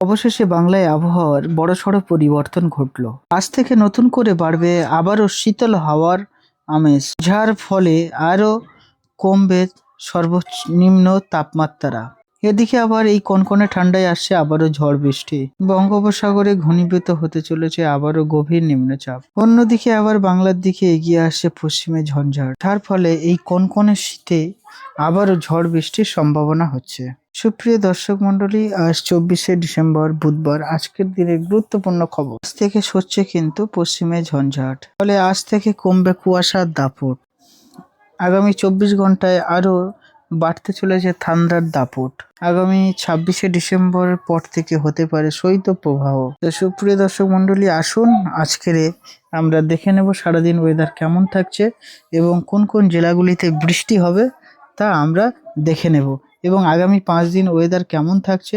অবশেষে বাংলায় আবহাওয়ার বড়সড় পরিবর্তন ঘটল। আজ থেকে নতুন করে বাড়বে আবারও শীতল হাওয়ার আমেজ, যার ফলে আরও কমবে সর্বনিম্ন তাপমাত্রা। এদিকে আবার এই কনকনে ঠান্ডায় আসছে আবারও ঝড় বৃষ্টি। বঙ্গোপসাগরে ঘনীভূত হতে চলেছে আবারও গভীর নিম্নচাপ। অন্যদিকে আবার বাংলার দিকে এগিয়ে আসছে পশ্চিমে ঝঞ্ঝাট। যার ফলে এই কনকনে শীতে আবারও ঝড় বৃষ্টির সম্ভাবনা হচ্ছে। সুপ্রিয় দর্শক মন্ডলী আজ চব্বিশে ডিসেম্বর, বুধবার। আজকের দিনের গুরুত্বপূর্ণ খবর। আজ থেকে সরছে কিন্তু পশ্চিমে ঝঞ্ঝাট। ফলে আজ থেকে কমবে কুয়াশার দাপট। আগামী চব্বিশ ঘন্টায় আরও বাড়তে চলেছে ঠান্ডার দাপট। আগামী ছাব্বিশে ডিসেম্বরের পর থেকে হতে পারে শৈত্য প্রবাহ। তো সুপ্রিয় দর্শক মন্ডলী আসুন আজকের আমরা দেখে নেব সারাদিন ওয়েদার কেমন থাকছে এবং কোন কোন জেলাগুলিতে বৃষ্টি হবে তা আমরা দেখে নেব। এবং আগামী পাঁচ দিন ওয়েদার কেমন থাকছে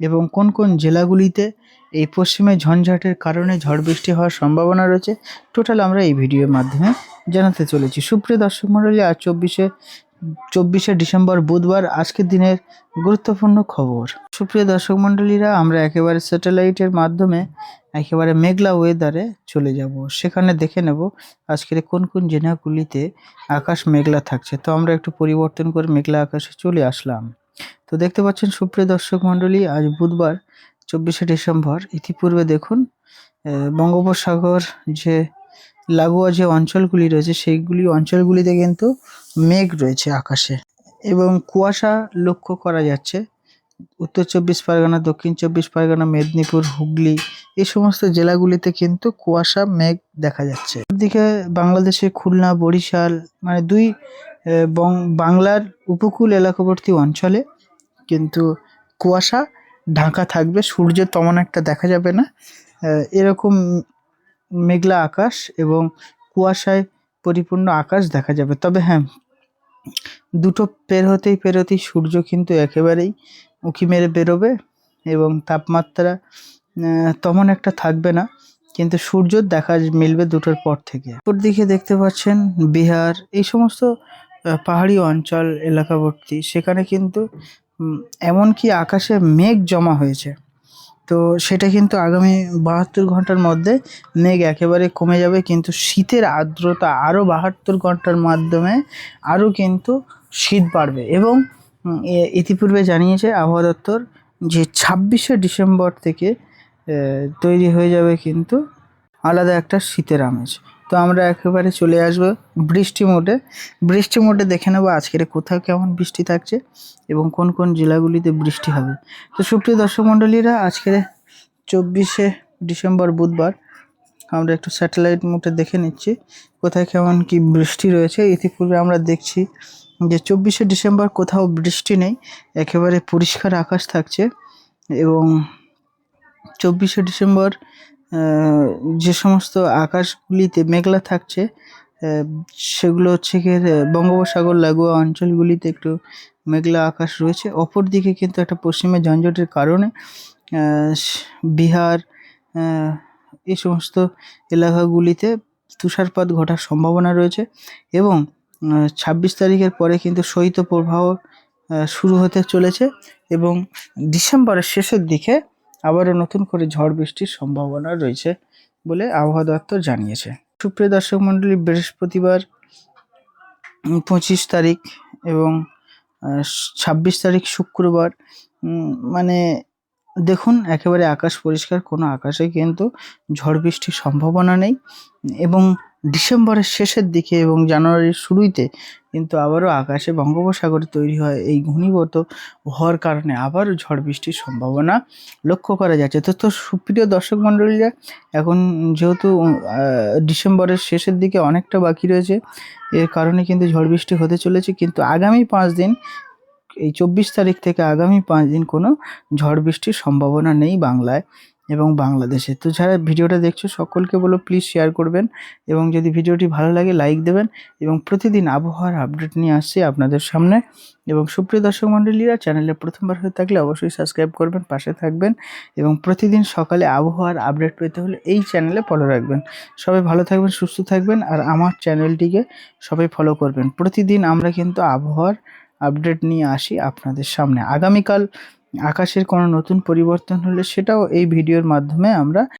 এবং কোন কোন জেলাগুলিতে এই পশ্চিমে ঝঞ্ঝাটের কারণে ঝড় বৃষ্টি হওয়ার সম্ভাবনা রয়েছে টোটাল আমরা এই ভিডিওর মাধ্যমে জানাতে চলেছি। সুপ্রিয় দর্শক মণ্ডলী, আজ চব্বিশে চব্বিশে ডিসেম্বর বুধবার, আজকের দিনের গুরুত্বপূর্ণ খবর। সুপ্রিয় দর্শক মণ্ডলীরা, আমরা একেবারে স্যাটেলাইটের মাধ্যমে একেবারে মেঘলা ওয়েদারে চলে যাব। সেখানে দেখে নেব আজকের কোন কোন জেলাগুলিতে আকাশ মেঘলা থাকছে। তো আমরা একটু পরিবর্তন করে মেঘলা আকাশে চলে আসলাম। তো দেখতে পাচ্ছেন সুপ্রিয় দর্শক মণ্ডলী, আজ বুধবার, চব্বিশে ডিসেম্বর। ইতিপূর্বে দেখুন বঙ্গোপসাগর যে লাগোয়া যে অঞ্চলগুলি রয়েছে, সেইগুলি অঞ্চলগুলিতে কিন্তু মেঘ রয়েছে আকাশে এবং কুয়াশা লক্ষ্য করা যাচ্ছে। উত্তর চব্বিশ পরগনা, দক্ষিণ চব্বিশ পরগনা, মেদিনীপুর, হুগলি এই সমস্ত জেলাগুলিতে কিন্তু কুয়াশা, মেঘ দেখা যাচ্ছে। দিকে বাংলাদেশে খুলনা, বরিশাল মানে দুই বাংলার উপকূল এলাকাবর্তী অঞ্চলে কিন্তু কুয়াশা, ঢাকা থাকবে সূর্য তেমন একটা দেখা যাবে না। এরকম মেঘলা আকাশ এবং কুয়াশায় পরিপূর্ণ আকাশ দেখা যাবে। তবে হ্যাঁ দুটো পের হতেই পেরোতেই সূর্য কিন্তু একেবারেই উঁকি মেরে বেরোবে এবং তাপমাত্রা তেমন একটা থাকবে না, কিন্তু সূর্য দেখা মিলবে দুটোর পর থেকে। উপর দিকে দেখতে পাচ্ছেন বিহার, এই সমস্ত পাহাড়ি অঞ্চল, এলাকাবর্তী, সেখানে কিন্তু এমনকি আকাশে মেঘ জমা হয়েছে। তো সেটা কিন্তু আগামী বাহাত্তর ঘণ্টার মধ্যে মেঘ একেবারে কমে যাবে, কিন্তু শীতের আর্দ্রতা আরও বাহাত্তর ঘণ্টার মাধ্যমে আরও কিন্তু শীত বাড়বে। এবং ইতিপূর্বে জানিয়েছে আবহাওয়া দপ্তর যে ছাব্বিশে ডিসেম্বর থেকে তৈরি হয়ে যাবে কিন্তু আলাদা একটা শীতের আমেজ। তো আমরা একেবারে চলে আসব বৃষ্টি মোডে। বৃষ্টি মোডে দেখে নেব আজকের কোথাও কেমন বৃষ্টি থাকছে এবং কোন কোন জেলাগুলিতে বৃষ্টি হবে। তো সুপ্রিয় দর্শক মণ্ডলীরা, আজকের চব্বিশে ডিসেম্বর বুধবার আমরা একটু স্যাটেলাইট মোডে দেখে নিচ্ছি কোথায় কেমন কি বৃষ্টি রয়েছে। ইতিপূর্বে আমরা দেখছি যে চব্বিশে ডিসেম্বর কোথাও বৃষ্টি নেই, একেবারে পরিষ্কার আকাশ থাকছে এবং চব্বিশে ডিসেম্বর যে সমস্ত আকাশগুলিতে মেঘলা থাকছে সেগুলো হচ্ছে আহ, বঙ্গোপসাগর লাগোয়া অঞ্চলগুলিতে একটু মেঘলা আকাশ রয়েছে। অপর দিকে কিন্তু একটা পশ্চিমে ঝঞ্ঝটের কারণে বিহার এই সমস্ত এলাকাগুলিতে তুষারপাত ঘটার সম্ভাবনা রয়েছে এবং ছাব্বিশ তারিখের পরে কিন্তু শৈত্য প্রবাহ শুরু হতে চলেছে এবং ডিসেম্বরের শেষের দিকে আবারও নতুন করে ঝড় বৃষ্টির সম্ভাবনা রয়েছে বলে আবহাওয়া দপ্তর জানিয়েছে। সুপ্রিয় দর্শক মণ্ডলী, বৃহস্পতিবার পঁচিশ তারিখ এবং ছাব্বিশ তারিখ শুক্রবার মানে দেখুন, একেবারে আকাশ পরিষ্কার, কোনো আকাশে কিন্তু ঝড় বৃষ্টির সম্ভাবনা নেই এবং ডিসেম্বরের শেষের দিকে এবং জানুয়ারির শুরুতে কিন্তু আবারও আকাশে বঙ্গোপসাগরে তৈরি হয় এই ঘূর্ণিবত হওয়ার কারণে আবারও ঝড় বৃষ্টির সম্ভাবনা লক্ষ্য করা যাচ্ছে। তো তো সুপ্রিয় দর্শক মণ্ডলীরা, এখন যেহেতু ডিসেম্বরের শেষের দিকে অনেকটা বাকি রয়েছে, এর কারণে কিন্তু ঝড় বৃষ্টি হতে চলেছে, কিন্তু আগামী পাঁচ দিন, এই চব্বিশ তারিখ থেকে আগামী পাঁচ দিন কোনো ঝড় বৃষ্টির সম্ভাবনা নেই বাংলায়। এবং বাংলাদেশে। তো যারা ভিডিওটা দেখছ, সকলকে বলো প্লিজ শেয়ার করবেন এবং যদি ভিডিওটি ভালো লাগে লাইক দেবেন এবং প্রতিদিন আবহাওয়ার আপডেট নিয়ে আসছি আপনাদের সামনে। এবং সুপ্রিয় দর্শক মণ্ডলীরা চ্যানেলে প্রথমবার হয়ে থাকলে অবশ্যই সাবস্ক্রাইব করবেন, পাশে থাকবেন এবং প্রতিদিন সকালে আবহাওয়ার আপডেট পেতে হলে এই চ্যানেলে ফলো রাখবেন। সবাই ভালো থাকবেন, সুস্থ থাকবেন আর আমার চ্যানেলটিকে সবাই ফলো করবেন। প্রতিদিন আমরা কিন্তু আবহাওয়ার আপডেট নিয়ে আসি আপনাদের সামনে। আগামীকাল আকাশের কোনো নতুন পরিবর্তন হলে সেটাও এই ভিডিওর মাধ্যমে আমরা